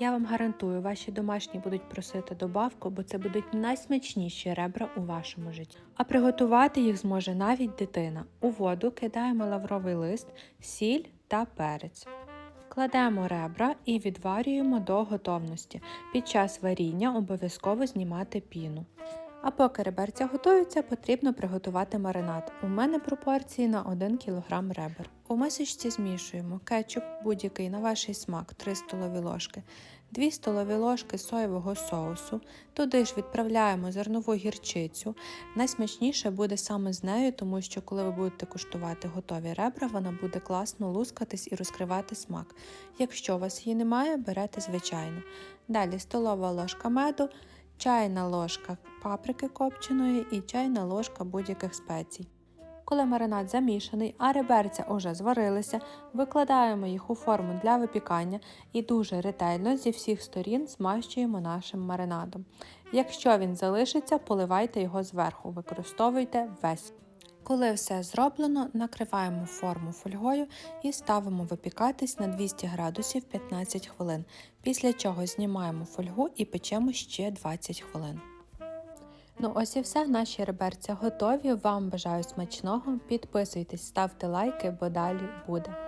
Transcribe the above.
Я вам гарантую, ваші домашні будуть просити добавку, бо це будуть найсмачніші ребра у вашому житті. А приготувати їх зможе навіть дитина. У воду кидаємо лавровий лист, сіль та перець. Кладемо ребра і відварюємо до готовності. Під час варіння обов'язково знімати піну. А поки реберця готуються, потрібно приготувати маринад. У мене пропорції на 1 кг ребер. У мисочці змішуємо кетчуп, будь-який на ваш смак 3 столові ложки, 2 столові ложки соєвого соусу. Туди ж відправляємо зернову гірчицю. Найсмачніше буде саме з нею, тому що коли ви будете куштувати готові ребра, вона буде класно лускатись і розкривати смак. Якщо у вас її немає, берете звичайно. Далі столова ложка меду, чайна ложка паприки копченої і чайна ложка будь-яких спецій. Коли маринад замішаний, а реберця уже зварилися, викладаємо їх у форму для випікання і дуже ретельно зі всіх сторін змащуємо нашим маринадом. Якщо він залишиться, поливайте його зверху, використовуйте весь. Коли все зроблено, накриваємо форму фольгою і ставимо випікатись на 200 градусів 15 хвилин. Після чого знімаємо фольгу і печемо ще 20 хвилин. Ну ось і все, наші реберця готові. Вам бажаю смачного. Підписуйтесь, ставте лайки, бо далі буде.